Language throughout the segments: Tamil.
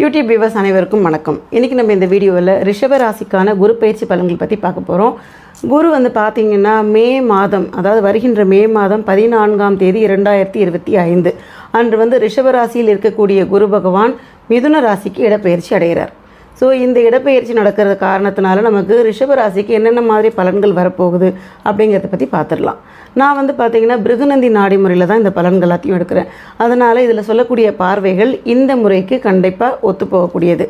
யூடியூப் வியூவர்ஸ் அனைவருக்கும் வணக்கம். இன்றைக்கி நம்ம இந்த வீடியோவில் ரிஷபராசிக்கான குரு பயிற்சி பலன்கள் பற்றி பார்க்க போகிறோம் குரு வந்து பார்த்திங்கன்னா மே மாதம் அதாவது வருகின்ற மே மாதம் பதினான்காம் தேதி இரண்டாயிரத்தி இருபத்தி ஐந்து அன்று வந்து ரிஷபராசியில் இருக்கக்கூடிய குரு பகவான் மிதுன ராசிக்கு இடப்பெயர்ச்சி அடைகிறார். ஸோ இந்த இடப்பெயர்ச்சி நடக்கிறது காரணத்தினால நமக்கு ரிஷபராசிக்கு என்னென்ன மாதிரி பலன்கள் வரப்போகுது அப்படிங்கிறத பற்றி பார்த்துடலாம் நான் வந்து பார்த்தீங்கன்னா பிருகுநந்தி நாடி முறையில் தான் இந்த பலன்கள் எல்லாத்தையும் எடுக்கிறேன். அதனால் இதில் சொல்லக்கூடிய பார்வைகள் இந்த முறைக்கு கண்டிப்பாக ஒத்துப்போகக்கூடியது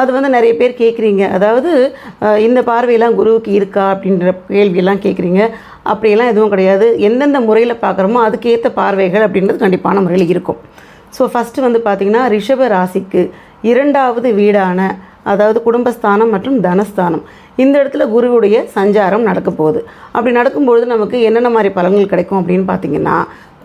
அது வந்து நிறைய பேர் கேட்குறீங்க அதாவது இந்த பார்வையெல்லாம் குருவுக்கு இருக்கா அப்படின்ற கேள்வியெல்லாம் கேட்குறீங்க அப்படியெல்லாம் எதுவும் கிடையாது. எந்தெந்த முறையில் பார்க்குறோமோ அதுக்கேற்ற பார்வைகள் அப்படின்றது கண்டிப்பான முறையில் இருக்கும். ஸோ ஃபஸ்ட்டு வந்து பார்த்திங்கன்னா ரிஷப ராசிக்கு இரண்டாவது வீடான அதாவது குடும்பஸ்தானம் மற்றும் தனஸ்தானம். இந்த இடத்துல குருவுடைய சஞ்சாரம் நடக்க போகுது. அப்படி நடக்கும்பொழுது நமக்கு என்னென்ன மாதிரி பலன்கள் கிடைக்கும் அப்படின்னு பார்த்தீங்கன்னா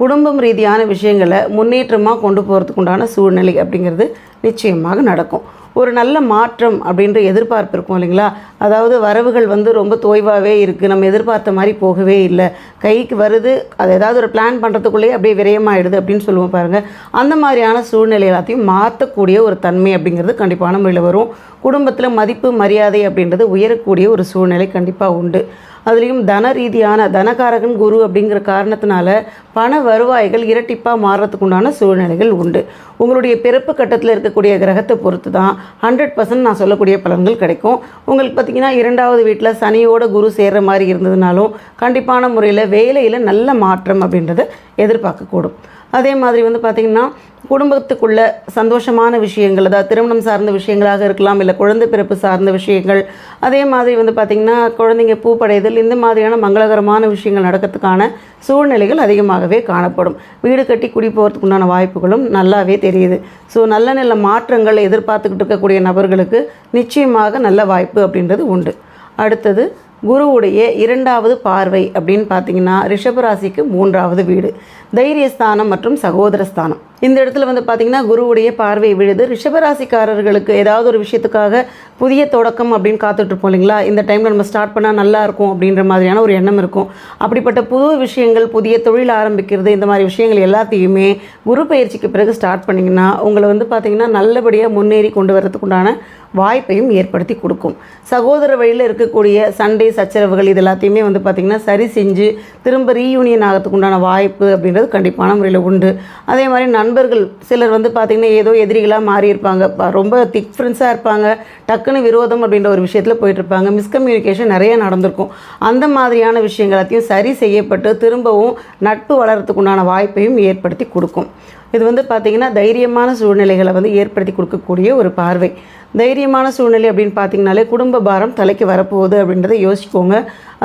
குடும்பம் ரீதியான விஷயங்களை முன்னேற்றமாக கொண்டு போகிறதுக்கு உண்டான சூழ்நிலை அப்படிங்கிறது நிச்சயமாக நடக்கும். ஒரு நல்ல மாற்றம் அப்படின்ற எதிர்பார்ப்பு இருக்கும் இல்லைங்களா? அதாவது வரவுகள் வந்து ரொம்ப தோய்வாகவே இருக்குது நம்ம எதிர்பார்த்த மாதிரி போகவே இல்லை. கைக்கு வருது அது ஏதாவது ஒரு பிளான் பண்ணுறதுக்குள்ளேயே அப்படியே விரயமாயிடுது அப்படின்னு சொல்லுவோம் பாருங்கள் அந்த மாதிரியான சூழ்நிலை எல்லாத்தையும் மாற்றக்கூடிய ஒரு தன்மை அப்படிங்கிறது கண்டிப்பான முறையில் வரும். குடும்பத்தில் மதிப்பு மரியாதை அப்படின்றது உயரக்கூடிய ஒரு சூழ்நிலை கண்டிப்பாக உண்டு. அதுலேயும் தன ரீதியான தனகாரகன் குரு அப்படிங்கிற காரணத்தினால பண வருவாய்கள் இரட்டிப்பாக மாறுறதுக்கு உண்டான சூழ்நிலைகள் உண்டு. உங்களுடைய பிறப்பு கட்டத்தில் இருக்கக்கூடிய கிரகத்தை பொறுத்து தான் ஹண்ட்ரட் பர்சன்ட் நான் சொல்லக்கூடிய பலன்கள் கிடைக்கும். உங்களுக்கு பார்த்தீங்கன்னா இரண்டாவது வீட்டில் சனியோட குரு சேர்கிற மாதிரி இருந்ததுனாலும் கண்டிப்பான முறையில் வேலையில் நல்ல மாற்றம் அப்படின்றத எதிர்பார்க்கக்கூடும். அதே மாதிரி வந்து பார்த்திங்கன்னா குடும்பத்துக்குள்ள சந்தோஷமான விஷயங்கள் அதாவது திருமணம் சார்ந்த விஷயங்களாக இருக்கலாம் இல்லை குழந்தை பிறப்பு சார்ந்த விஷயங்கள் அதே மாதிரி வந்து பார்த்திங்கன்னா குழந்தைங்க பூ படைதல் இந்த மாதிரியான மங்களகரமான விஷயங்கள் நடக்கிறதுக்கான சூழ்நிலைகள் அதிகமாகவே காணப்படும். வீடு கட்டி குடி போகிறதுக்கு உண்டான வாய்ப்புகளும் நல்லாவே தெரியுது. ஸோ நல்ல நல்ல மாற்றங்கள் எதிர்பார்த்துக்கிட்டு இருக்கக்கூடிய நபர்களுக்கு நிச்சயமாக நல்ல வாய்ப்பு அப்படின்றது உண்டு. அடுத்தது குருவுடைய இரண்டாவது பார்வை அப்படின்னு பார்த்தீங்கன்னா ரிஷபராசிக்கு மூன்றாவது வீடு. தைரியஸ்தானம் மற்றும் சகோதரஸ்தானம். இந்த இடத்துல வந்து பார்த்தீங்கன்னா குருவுடைய பார்வை விழுது. ரிஷபராசிக்காரர்களுக்கு ஏதாவது ஒரு விஷயத்துக்காக புதிய தொடக்கம் அப்படின்னு காத்துட்டு இருப்போம் இல்லைங்களா? இந்த டைமில் நம்ம ஸ்டார்ட் பண்ணால் நல்லா இருக்கும் அப்படின்ற மாதிரியான ஒரு எண்ணம் இருக்கும். அப்படிப்பட்ட புது விஷயங்கள் புதிய தொழில் ஆரம்பிக்கிறது இந்த மாதிரி விஷயங்கள் எல்லாத்தையுமே குரு பயிற்சிக்கு பிறகு ஸ்டார்ட் பண்ணிங்கன்னா உங்களை வந்து பார்த்தீங்கன்னா நல்லபடியாக முன்னேறி கொண்டு வரதுக்குண்டான வாய்ப்பையும் ஏற்படுத்தி கொடுக்கும். சகோதர வழியில் இருக்கக்கூடிய சண்டை சச்சரவுகள் இது எல்லாத்தையுமே வந்து பார்த்திங்கன்னா சரி செஞ்சு திரும்ப ரீயூனியன் ஆகிறதுக்கு உண்டான வாய்ப்பு அப்படின்றது கண்டிப்பான முறையில் உண்டு. அதே மாதிரி நண்பர்கள் சிலர் வந்து பார்த்திங்கன்னா ஏதோ எதிரிகளாக மாறி இருப்பாங்க ப- ரொம்ப திக் ஃப்ரெண்ட்ஸாக இருப்பாங்க. டக்குன்னு விரோதம் அப்படின்ற ஒரு விஷயத்தில் போயிட்டுருப்பாங்க. மிஸ்கம்யூனிகேஷன் நிறைய நடந்திருக்கும். அந்த மாதிரியான விஷயங்களாத்தையும் சரி செய்யப்பட்டு திரும்பவும் நட்பு வளர்கிறதுக்கு உண்டான வாய்ப்பையும் ஏற்படுத்தி கொடுக்கும். இது வந்து பார்த்திங்கன்னா தைரியமான சூழ்நிலைகளை வந்து ஏற்படுத்தி கொடுக்கக்கூடிய ஒரு பார்வை. தைரியமான சூழ்நிலை அப்படின்னு பார்த்தீங்கனாலே குடும்ப பாரம் தலைக்கு வரப்போகுது அப்படின்றத யோசிக்கோங்க.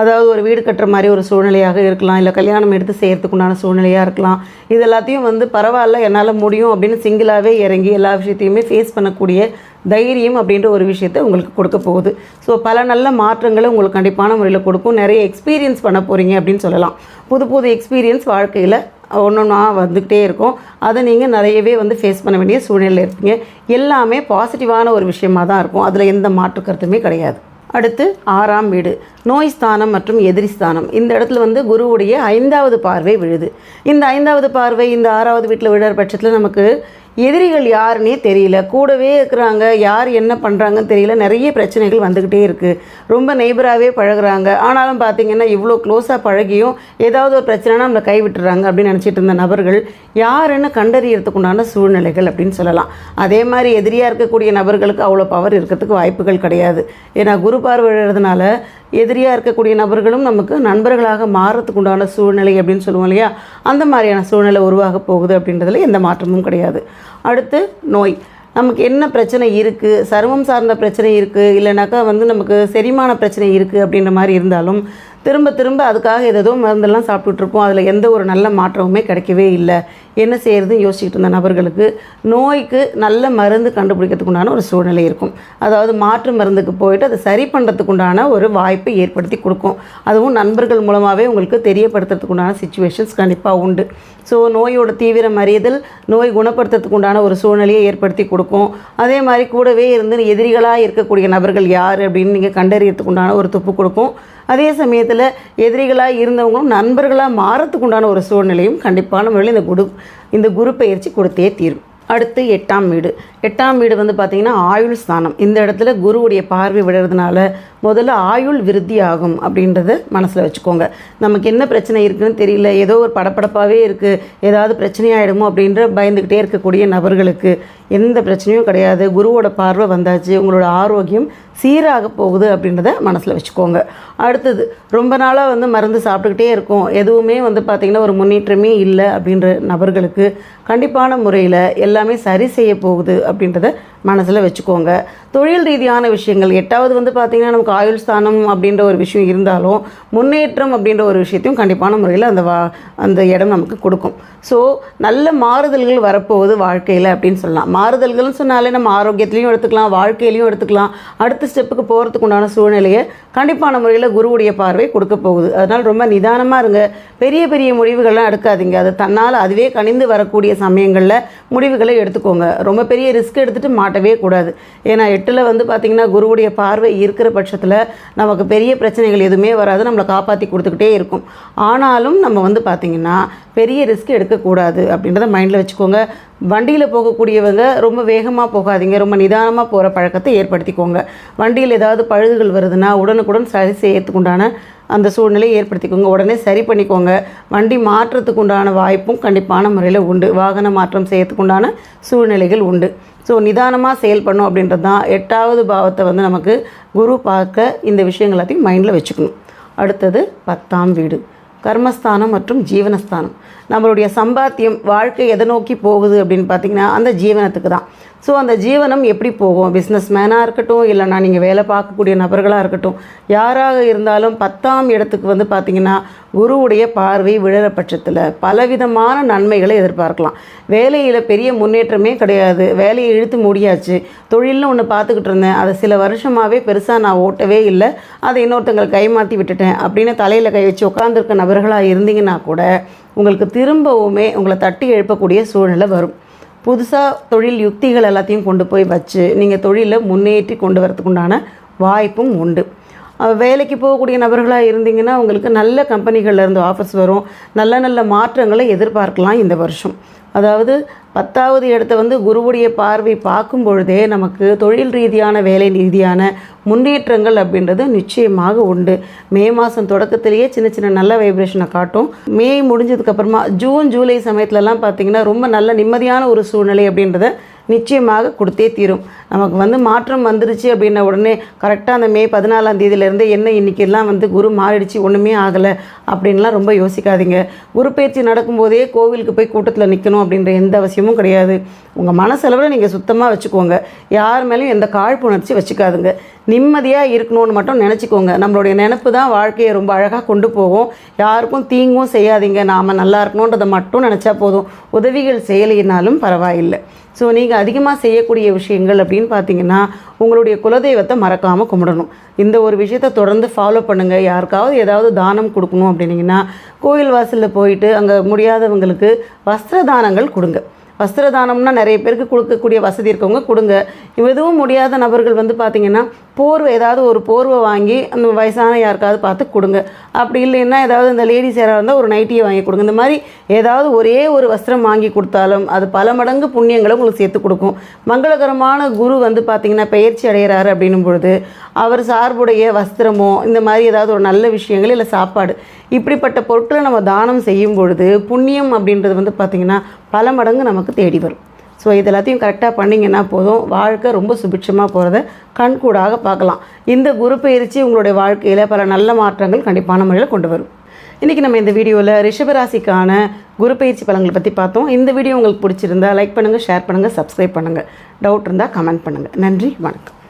அதாவது ஒரு வீடு கட்டுற மாதிரி ஒரு சூழ்நிலையாக இருக்கலாம் இல்லை கல்யாணம் எடுத்து செய்கிறதுக்கு உண்டான சூழ்நிலையாக இருக்கலாம். இது எல்லாத்தையும் வந்து பரவாயில்ல என்னால் முடியும் அப்படின்னு சிங்கிளாகவே இறங்கி எல்லா விஷயத்தையுமே ஃபேஸ் பண்ணக்கூடிய தைரியம் அப்படின்ற ஒரு விஷயத்தை உங்களுக்கு கொடுக்க போகுது. ஸோ பல நல்ல மாற்றங்களை உங்களுக்கு கண்டிப்பான முறையில் கொடுக்கும். நிறைய எக்ஸ்பீரியன்ஸ் பண்ண போகிறீங்க அப்படின்னு சொல்லலாம். புது புது எக்ஸ்பீரியன்ஸ் வாழ்க்கையில் ஒன்று ஒன்றா வந்துக்கிட்டே இருக்கும். அதை நீங்கள் நிறையவே வந்து ஃபேஸ் பண்ண வேண்டிய சூழ்நிலையில் இருப்பீங்க. எல்லாமே பாசிட்டிவான ஒரு விஷயமாக தான் இருக்கும். அதில் எந்த மாற்று கருத்துமே கிடையாது. அடுத்து ஆறாம் வீடு. நோய் ஸ்தானம் மற்றும் எதிரி ஸ்தானம். இந்த இடத்துல வந்து குருவுடைய ஐந்தாவது பார்வை விழுது. இந்த ஐந்தாவது பார்வை இந்த ஆறாவது வீட்டில் விழுற பட்சத்தில் நமக்கு எதிரிகள் யாருன்னே தெரியல. கூடவே இருக்கிறாங்க. யார் என்ன பண்ணுறாங்கன்னு தெரியல. நிறைய பிரச்சனைகள் வந்துக்கிட்டே இருக்குது ரொம்ப நெய்பராகவே பழகுறாங்க. ஆனாலும் பார்த்தீங்கன்னா இவ்வளோ க்ளோஸாக பழகியும் ஏதாவது ஒரு பிரச்சனைனா நம்மளை கை விட்டுறாங்க அப்படின்னு நினச்சிட்டு இருந்த நபர்கள் யாருன்னு கண்டறியறதுக்குண்டான சூழ்நிலைகள் அப்படின்னு சொல்லலாம். அதே மாதிரி எதிரியாக இருக்கக்கூடிய நபர்களுக்கு அவ்வளோ பவர் இருக்கிறதுக்கு வாய்ப்புகள் கிடையாது. ஏன்னா குரு பார்வையிடுறதுனால எதிரியாக இருக்கக்கூடிய நபர்களும் நமக்கு நண்பர்களாக மாறத்துக்கு உண்டான சூழ்நிலை அப்படின்னு சொல்லுவோம் இல்லையா? அந்த மாதிரியான சூழ்நிலை உருவாக போகுது அப்படின்றதுல எந்த மாற்றமும் கிடையாது. அடுத்து நோய். நமக்கு என்ன பிரச்சனை இருக்குது சருமம் சார்ந்த பிரச்சனை இருக்குது இல்லைனாக்கா வந்து நமக்கு செரிமான பிரச்சனை இருக்குது அப்படின்ற மாதிரி இருந்தாலும் திரும்ப திரும்ப அதுக்காக ஏதோ மருந்தெல்லாம் சாப்பிட்டுட்ருப்போம். அதில் எந்த ஒரு நல்ல மாற்றமுமே கிடைக்கவே இல்லை. என்ன செய்யறதுன்னு யோசிச்சுட்டு இருந்த நபர்களுக்கு நோய்க்கு நல்ல மருந்து கண்டுபிடிக்கிறதுக்கு உண்டான ஒரு சூழ்நிலை இருக்கும். அதாவது மாற்று மருந்துக்கு போயிட்டு அதை சரி பண்ணுறதுக்கு உண்டான ஒரு வாய்ப்பை ஏற்படுத்தி கொடுக்கும். அதுவும் நண்பர்கள் மூலமாகவே உங்களுக்கு தெரியப்படுத்துறதுக்கு உண்டான சுச்சுவேஷன்ஸ் கண்டிப்பாக உண்டு. ஸோ நோயோட தீவிரம் அறியதல் நோய் குணப்படுத்துறதுக்கு உண்டான ஒரு சூழ்நிலையை ஏற்படுத்தி கொடுக்கும். அதே மாதிரி கூடவே இருந்து எதிரிகளாக இருக்கக்கூடிய நபர்கள் யார் அப்படின்னு நீங்கள் கண்டறியறதுக்கு உண்டான ஒரு துப்பு கொடுக்கும். அதே சமயத்தில் எதிரிகளாக இருந்தவங்களும் நண்பர்களாக மாறத்துக்கு உண்டான ஒரு சூழ்நிலையும் கண்டிப்பான முறையில் இந்த குரு இந்த குரு பயிற்சி கொடுத்தே தீரும். அடுத்து எட்டாம் வீடு. எட்டாம் வீடு வந்து பார்த்திங்கன்னா ஆயுள் ஸ்தானம். இந்த இடத்துல குருவுடைய பார்வை விடுறதுனால முதல்ல ஆயுள் விருத்தி ஆகும் அப்படின்றத மனசில் வச்சுக்கோங்க. நமக்கு என்ன பிரச்சனை இருக்குன்னு தெரியல. ஏதோ ஒரு படப்படப்பாகவே இருக்குது ஏதாவது பிரச்சனையாயிடுமோ அப்படின்ற பயந்துக்கிட்டே இருக்கக்கூடிய நபர்களுக்கு எந்த பிரச்சனையும் கிடையாது. குருவோட பார்வை வந்தாச்சு. உங்களோட ஆரோக்கியம் சீராக போகுது அப்படின்றத மனசில் வச்சுக்கோங்க. அடுத்தது ரொம்ப நாளாக வந்து மருந்து சாப்பிட்டுக்கிட்டே இருக்கும். எதுவுமே வந்து பார்த்திங்கன்னா ஒரு முன்னேற்றமே இல்லை அப்படின்ற நபர்களுக்கு கண்டிப்பான முறையில் எல்லாமே சரி செய்ய போகுது அப்படின்றத மனசில் வச்சுக்கோங்க. தொழில் ரீதியான விஷயங்கள் எட்டாவது வந்து பார்த்திங்கன்னா நமக்கு ஆயுள் ஸ்தானம் அப்படின்ற ஒரு விஷயம் இருந்தாலும் முன்னேற்றம் அப்படின்ற ஒரு விஷயத்தையும் கண்டிப்பான முறையில் அந்த வா அந்த இடம் நமக்கு கொடுக்கும். ஸோ நல்ல மாறுதல்கள் வரப்போகுது வாழ்க்கையில் அப்படின்னு சொல்லலாம். மாறுதல்கள்னு சொன்னாலே நம்ம ஆரோக்கியத்துலேயும் எடுத்துக்கலாம் வாழ்க்கையிலையும் எடுத்துக்கலாம். அடுத்த ஸ்டெப்புக்கு போகிறதுக்கு உண்டான சூழ்நிலையை கண்டிப்பான முறையில் குருவுடைய பார்வை கொடுக்க போகுது. அதனால் ரொம்ப நிதானமாக இருங்க. பெரிய பெரிய முடிவுகள்லாம் எடுக்காதீங்க. அது தன்னால் அதுவே கணிந்து வரக்கூடிய சமயங்களில் முடிவுகளை எடுத்துக்கோங்க. ரொம்ப பெரிய ரிஸ்க் எடுத்துகிட்டு மாட்டவே கூடாது. ஏன்னா எட்டில் வந்து பார்த்திங்கன்னா குருவுடைய பார்வை இருக்கிற பட்சத்தில் நமக்கு பெரிய பிரச்சனைகள் எதுவுமே வராது. நம்மளை காப்பாற்றி கொடுத்துக்கிட்டே இருக்கும். ஆனாலும் நம்ம வந்து பார்த்திங்கன்னா பெரிய ரிஸ்க் எடுக்கக்கூடாது அப்படின்றத மைண்டில் வச்சுக்கோங்க. வண்டியில் போகக்கூடியவங்க ரொம்ப வேகமாக போகாதீங்க. ரொம்ப நிதானமாக போகிற பழக்கத்தை ஏற்படுத்திக்கோங்க. வண்டியில் ஏதாவது பழுதுகள் வருதுன்னா உடனுக்குடன் சரி செய்யறதுக்குண்டான அந்த சூழ்நிலையை ஏற்படுத்திக்கோங்க. உடனே சரி பண்ணிக்கோங்க. வண்டி மாற்றத்துக்கு உண்டான வாய்ப்பும் கண்டிப்பான முறையில் உண்டு. வாகன மாற்றம் செய்யறதுக்கு உண்டான சூழ்நிலைகள் உண்டு. ஸோ நிதானமாக செயல்படணும் அப்படின்றது தான் எட்டாவது பாவத்தை வந்து நமக்கு குரு பார்க்க இந்த விஷயங்கள் எல்லாத்தையும் மைண்டில் வச்சுக்கணும். அடுத்தது பத்தாம் வீடு. கர்மஸ்தானம் மற்றும் ஜீவனஸ்தானம். நம்மளுடைய சம்பாத்தியம் வாழ்க்கை எதை நோக்கி போகுது அப்படின்னு பார்த்தீங்கன்னா அந்த ஜீவனத்துக்கு தான் ஸோ அந்த ஜீவனம் எப்படி போகும்? பிஸ்னஸ் மேனாக இருக்கட்டும் இல்லைனா நீங்கள் வேலை பார்க்கக்கூடிய நபர்களாக இருக்கட்டும் யாராக இருந்தாலும் பத்தாம் இடத்துக்கு வந்து பார்த்திங்கன்னா குருவுடைய பார்வை விழற பட்சத்தில் பலவிதமான நன்மைகளை எதிர்பார்க்கலாம். வேலையில் பெரிய முன்னேற்றமே கிடையாது. வேலையை இழுத்து முடியாச்சு. தொழில்னு ஒன்று பார்த்துக்கிட்டு இருந்தேன். அதை சில வருஷமாகவே பெருசாக நான் ஓட்டவே இல்லை. அதை இன்னொருத்தங்களை கைமாற்றி விட்டுட்டேன் அப்படின்னு தலையில் கை வச்சு உட்காந்துருக்க நபர்களாக இருந்தீங்கன்னா கூட உங்களுக்கு திரும்பவுமே உங்களை தட்டி எழுப்பக்கூடிய சூழ்நிலை வரும். புதுசாக தொழில் யுக்திகள் எல்லாத்தையும் கொண்டு போய் வச்சு நீங்கள் தொழிலை முன்னேற்றி கொண்டு வரதுக்குண்டான வாய்ப்பும் உண்டு. வேலைக்கு போகக்கூடிய நபர்களாக இருந்தீங்கன்னா உங்களுக்கு நல்ல கம்பெனிகள்லேருந்து ஆஃபர்ஸ் வரும். நல்ல நல்ல மாற்றங்களை எதிர்பார்க்கலாம் இந்த வருஷம். அதாவது பத்தாவது இடத்த வந்து குருவுடைய பார்வை பார்க்கும் பொழுதே நமக்கு தொழில் ரீதியான வேலை ரீதியான முன்னேற்றங்கள் அப்படின்றது நிச்சயமாக உண்டு. மே மாதம் தொடக்கத்திலேயே சின்ன சின்ன நல்ல வைப்ரேஷனை காட்டும். மே முடிஞ்சதுக்கப்புறமா ஜூன் ஜூலை சமயத்துலலாம் பார்த்தீங்கன்னா ரொம்ப நல்ல நிம்மதியான ஒரு சூழ்நிலை அப்படின்றத நிச்சயமாக கொடுத்தே தீரும். நமக்கு வந்து மாற்றம் வந்துருச்சு அப்படின்ன உடனே கரெக்டாக அந்த மே பதினாலாம் தேதியிலேருந்து என்ன இன்றைக்கெல்லாம் வந்து குரு மாறிடுச்சு ஒன்றுமே ஆகலை அப்படின்லாம் ரொம்ப யோசிக்காதீங்க. குரு பயிற்சி நடக்கும்போதே கோவிலுக்கு போய் கூட்டத்தில் நிற்கணும் அப்படின்ற எந்த அவசியமும் கிடையாது. உங்கள் மனசளவில் நீங்கள் சுத்தமாக வச்சுக்கோங்க. யார் மேலேயும் எந்த காழ்ப்புணர்ச்சி வச்சுக்காதுங்க. நிம்மதியாக இருக்கணும்னு மட்டும் நினச்சிக்கோங்க. நம்மளுடைய நினப்பு தான் வாழ்க்கையை ரொம்ப அழகாக கொண்டு போகும். யாருக்கும் தீங்கும் செய்யாதீங்க. நாம் நல்லா இருக்கணுன்றதை மட்டும் நினச்சா போதும். உதவிகள் செய்யலைனாலும் பரவாயில்லை. ஸோ நீங்கள் அதிகமாக செய்யக்கூடிய விஷயங்கள் அப்படின்னு பார்த்தீங்கன்னா உங்களுடைய குலதெய்வத்தை மறக்காமல் கும்பிடணும். இந்த ஒரு விஷயத்தை தொடர்ந்து ஃபாலோ பண்ணுங்கள் யாருக்காவது ஏதாவது தானம் கொடுக்கணும் அப்படின்னீங்கன்னா கோயில் வாசலில் போயிட்டு அங்கே முடியாதவங்களுக்கு வஸ்திர தானங்கள் கொடுங்க. வஸ்திர தானம்னா நிறைய பேருக்கு கொடுக்கக்கூடிய வசதி இருக்கவங்க கொடுங்க. எதுவும் முடியாத நபர்கள் வந்து பார்த்தீங்கன்னா போர்வை ஏதாவது ஒரு போர்வை வாங்கி அந்த வயசான யாருக்காவது பார்த்து கொடுங்க. அப்படி இல்லைன்னா ஏதாவது இந்த லேடிஸ் யாராக இருந்தால் ஒரு நைட்டியை வாங்கி கொடுங்க. இந்த மாதிரி ஏதாவது ஒரே ஒரு வஸ்திரம் வாங்கி கொடுத்தாலும் அது பல மடங்கு புண்ணியங்களை உங்களுக்கு சேர்த்து கொடுக்கும். மங்களகரமான குரு வந்து பார்த்தீங்கன்னா பயிற்சி அடைகிறாரு அப்படின்னும் பொழுது அவர் சார்புடைய வஸ்திரமோ இந்த மாதிரி ஏதாவது ஒரு நல்ல விஷயங்கள் இல்லை சாப்பாடு இப்படிப்பட்ட பொருட்களை நம்ம தானம் செய்யும் பொழுது புண்ணியம் அப்படின்றது வந்து பார்த்திங்கன்னா பல மடங்கு நமக்கு தேடி வரும். ஸோ இது எல்லாத்தையும் கரெக்டாக பண்ணிங்கன்னா போதும். வாழ்க்கை ரொம்ப சுபிட்சமாக போகிறத கண்கூடாக பார்க்கலாம். இந்த குரு பயிற்சி உங்களுடைய வாழ்க்கையில் பல நல்ல மாற்றங்கள் கண்டிப்பான முறையில் கொண்டு வரும். இன்றைக்கி நம்ம இந்த வீடியோவில் ரிஷபராசிக்கான குரு பயிற்சி பலன்களை பற்றி பார்த்தோம். இந்த வீடியோ உங்களுக்கு பிடிச்சிருந்தா லைக் பண்ணுங்கள் ஷேர் பண்ணுங்கள் சப்ஸ்கிரைப் பண்ணுங்கள் டவுட் இருந்தால் கமெண்ட் பண்ணுங்கள் நன்றி வணக்கம்.